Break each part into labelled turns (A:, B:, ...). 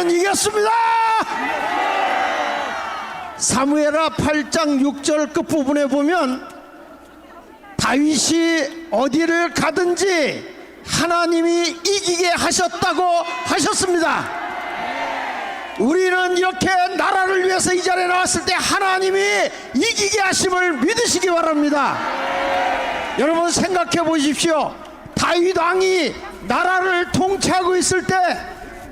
A: 우리는 이겼습니다. 사무엘하 8장 6절 끝부분에 보면 다윗이 어디를 가든지 하나님이 이기게 하셨다고 하셨습니다. 우리는 이렇게 나라를 위해서 이 자리에 나왔을 때 하나님이 이기게 하심을 믿으시기 바랍니다. 여러분 생각해 보십시오. 다윗 왕이 나라를 통치하고 있을 때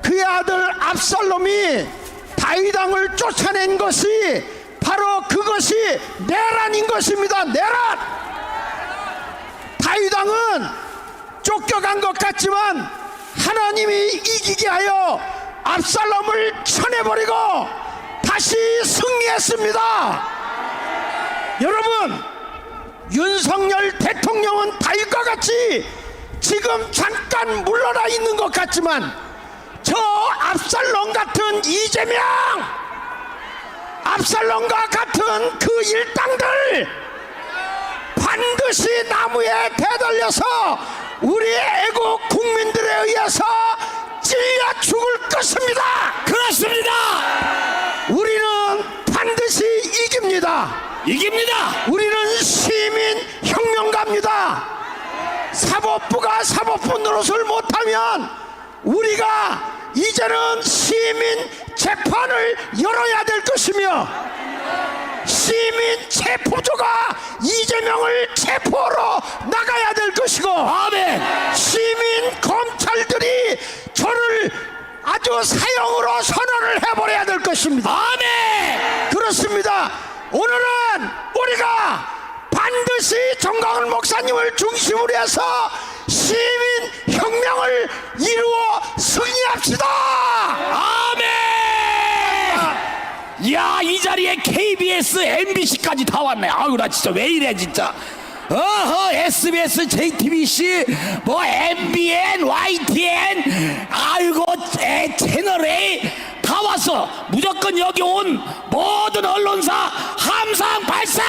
A: 그의 아들 압살롬이 다윗 왕을 쫓아낸 것이 바로 그것이 내란인 것입니다. 내란. 다윗 왕은 쫓겨간 것 같지만 하나님이 이기게 하여 압살롬을 쳐내버리고 다시 승리했습니다. 여러분 윤석열 대통령은 다윗과 같이 지금 잠깐 물러나 있는 것 같지만 저 압살롬 같은 이재명 압살롬과 같은 그 일당들 반드시 나무에 대달려서 우리 애국 국민들에 의해서 찔려 죽을 것입니다.
B: 그렇습니다.
A: 우리는 반드시 이깁니다.
B: 이깁니다.
A: 우리는 시민 혁명가입니다. 사법부가 사법부 노릇을 못하면 우리가 이제는 시민 재판을 열어야 될 것이며 시민 체포조가 이재명을 체포로 나가야 될 것이고
B: 아멘.
A: 시민 검찰들이 저를 아주 사형으로 선언을 해버려야 될 것입니다.
B: 아멘.
A: 그렇습니다. 오늘은 우리가 반드시 정강훈 목사님을 중심으로 해서 시민 혁명을 이루어 승리합시다.
B: 아멘. 야, 이 자리에 KBS, MBC까지 다 왔네. 아유, 나 진짜 왜 이래, 진짜. 어허, SBS, JTBC, 뭐, MBN, YTN, 아이고, 에, 채널 A 다 왔어. 무조건 여기 온 모든 언론사 함성 발사!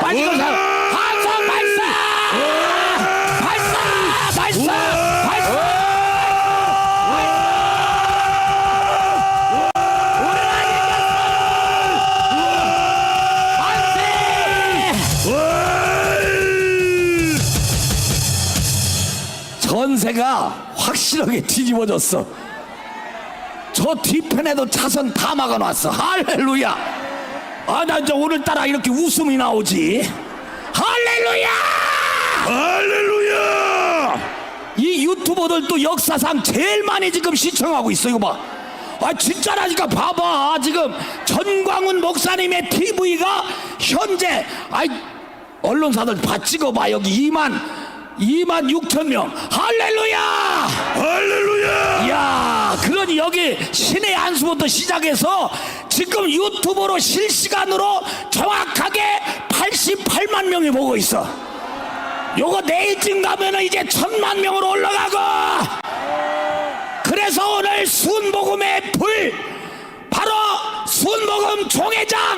B: 빨리 가함 전세가 확실하게 뒤집어졌어. 저 뒤편에도 차선 다 막아놨어. 할렐루야. 아, 나 이제 오늘따라 이렇게 웃음이 나오지. 할렐루야!
C: 할렐루야!
B: 이 유튜버들도 역사상 제일 많이 지금 시청하고 있어. 이거 봐. 아, 진짜라니까 봐봐. 지금 전광훈 목사님의 TV가 현재, 아이, 언론사들 봐 찍어봐. 여기 2만, 2만 6천 명. 할렐루야!
C: 할렐루야!
B: 야, 그러니 여기 신의 안수부터 시작해서 지금 유튜브로 실시간으로 정확하게 88만 명이 보고 있어. 요거 내일쯤 가면은 이제 천만 명으로 올라가고. 그래서 오늘 순복음의 불 바로 순복음 총회장